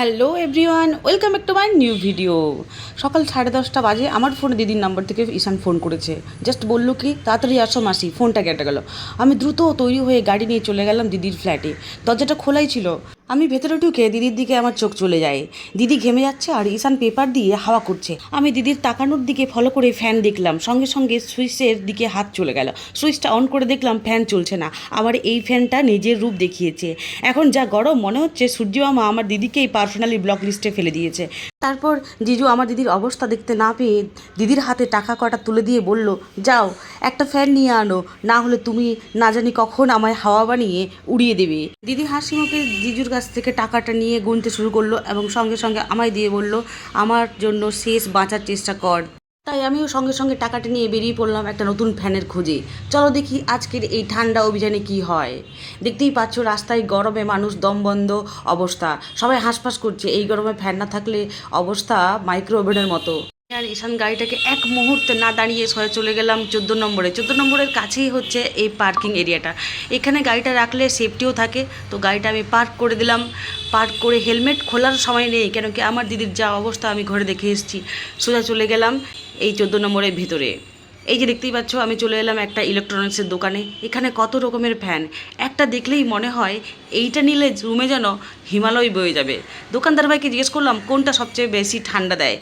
Hello everyone, welcome back to my new video. সকাল সাড়ে দশটা বাজে, আমার ফোনে দিদির নাম্বার থেকে ঈশান ফোন করেছে। জাস্ট বলল কি, তাড়াতাড়ি আসো মাসি, ফোনটা কেটে গেল। আমি দ্রুত তৈরি হয়ে গাড়ি নিয়ে চলে গেলাম দিদির ফ্ল্যাটে দরজাটা খোলাই ছিল। আমি ভেতরে ঢুকে দিদির দিকে আমার চোখ চলে যায়। দিদি ঘেমে যাচ্ছে আর ঈশান পেপার দিয়ে হাওয়া করছে। আমি দিদির তাকানোর দিকে ফলো করে ফ্যান দেখলাম। সঙ্গে সঙ্গে সুইচের দিকে হাত চলে গেল। সুইচটা অন করে দেখলাম ফ্যান চলছে না। আবার এই ফ্যানটা নিজের রূপ দেখিয়েছে। এখন যা গরম মনে হচ্ছে, সূর্যমামা আমার দিদিকেই পার্সোনালি ব্লক লিস্টে ফেলে দিয়েছে। তারপর জিজু আমার দিদির অবস্থা দেখতে না পেয়ে দিদির হাতে টাকা কটা তুলে দিয়ে বলল, যাও, একটা ফ্যান নিয়ে আনো, না হলে তুমি না জানি কখন আমায় হাওয়া বানিয়ে উড়িয়ে দেবে। দিদি হাসি মুখে জিজুর কাছ থেকে টাকাটা নিয়ে গুনতে শুরু করল এবং সঙ্গে সঙ্গে আমায় দিয়ে বলল, আমার জন্য শেষ বাঁচার চেষ্টা কর। তাই আমিও সঙ্গে সঙ্গে টাকাটা নিয়ে বেরিয়ে পড়লাম একটা নতুন ফ্যানের খোঁজে। চলো দেখি আজকের এই ঠান্ডা অভিযানে কি হয়। দেখতেই পাচ্ছ রাস্তায় গরমে মানুষ দমবন্ধ অবস্থা। সবাই হাঁসফাঁস করছে। এই গরমে ফ্যান না থাকলে অবস্থা মাইক্রো ওভেনের মতো। আর ঈশান গাড়িটাকে এক মুহূর্তে না দাঁড়িয়ে সরে চলে গেলাম চোদ্দ নম্বরে। চোদ্দ নম্বরের কাছেই হচ্ছে এই পার্কিং এরিয়াটা। এখানে গাড়িটা রাখলে সেফটিও থাকে, তো গাড়িটা আমি পার্ক করে দিলাম। পার্ক করে হেলমেট খোলার সময় নেই কেন কি আমার দিদির যা অবস্থা আমি ঘরে দেখে এসেছি। সোজা চলে গেলাম এই চোদ্দ নম্বরের ভিতরে। এই যে দেখতেই পাচ্ছ, আমি চলে এলাম একটা ইলেকট্রনিক্সের দোকানে। এখানে কত রকমের ফ্যান একটা দেখলেই মনে হয় এইটা নিলে রুমে যেন হিমালয় বয়ে যাবে। দোকানদার ভাইকে জিজ্ঞেস করলাম, কোনটা সবচেয়ে বেশি ঠান্ডা দেয়?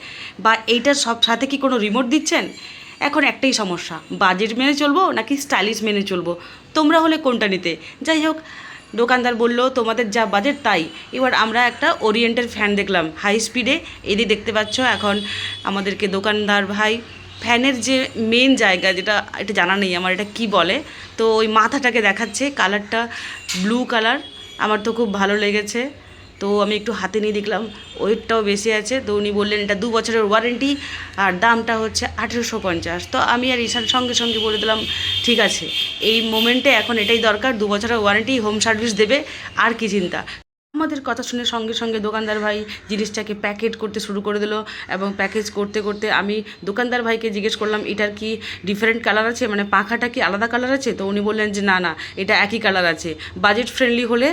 বা এইটার সব সাথে কি কোনো রিমোট দিচ্ছেন? এখন একটাই সমস্যা বাজেট মেনে চলবো নাকি স্টাইলিশ মেনে চলবো? তোমরা হলে কোনটা নিতে? যাই হোক, দোকানদার বলল, তোমাদের যা বাজেট তাই। এবার আমরা একটা ওরিয়েন্টের ফ্যান দেখলাম হাই স্পিডে এদিকে দেখতে পাচ্ছ এখন আমাদেরকে দোকানদার ভাই ফ্যানের যে মেন জায়গা যেটা, এটা জানা নেই আমার, এটা কি বলে? তো ওই মাথাটাকে দেখাচ্ছে কালারটা ব্লু কালার আমার তো খুব ভালো লেগেছে। তো আমি একটু হাতে নিয়ে দেখলাম, ওয়েটটাও বেশি আছে। তো উনি বললেন, এটা দু বছরের ওয়ারেন্টি আর দামটা হচ্ছে আঠেরোশো পঞ্চাশ। তো আমি আর ঈশান সঙ্গে সঙ্গে বলে দিলাম, ঠিক আছে, এই মোমেন্টে এখন এটাই দরকার, দু বছরের ওয়ারেন্টি হোম সার্ভিস দেবে, আর কি চিন্তা? আমাদের কথা শুনে সঙ্গে সঙ্গে দোকানদার ভাই জিনিসটাকে প্যাকেট করতে শুরু করে দিল এবং প্যাকেজ করতে করতে আমি দোকানদার ভাইকে জিজ্ঞেস করলাম, এটার কি ডিফারেন্ট কালার আছে? মানে পাখাটা কি আলাদা কালার আছে? তো উনি বললেন যে, না না, এটা একই কালার আছে। বাজেট ফ্রেন্ডলি হলে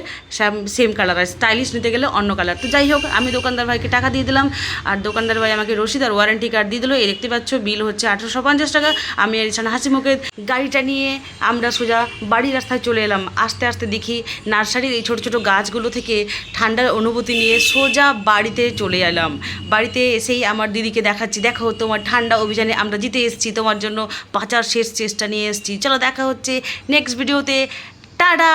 সেম কালার আছে স্টাইলিশ নিতে গেলে অন্য কালার তো যাই হোক, আমি দোকানদার ভাইকে টাকা দিয়ে দিলাম। আর দোকানদার ভাই আমাকে রসিদ আর ওয়ারেন্টি কার্ড দিয়ে দিল। এই দেখতে পাচ্ছ বিল হচ্ছে আঠেরোশো পঞ্চাশ টাকা। আমি আর ইসান হাসি মুখে গাড়িটা নিয়ে আমরা সোজা বাড়ির রাস্তায় চলে এলাম। আস্তে আস্তে দেখি নার্সারির এই ছোটো ছোটো গাছগুলো থেকে ঠান্ডার অনুভূতি নিয়ে সোজা বাড়িতে চলে এলাম। বাড়িতে এসেই আমার দিদিকে দেখাচ্ছি। দেখো তোমার ঠান্ডা অভিযানে আমরা জিতে এসেছি, তোমার জন্য বাঁচার শেষ চেষ্টা নিয়ে এসেছি। চলো দেখা হচ্ছে নেক্সট ভিডিওতে টাটা!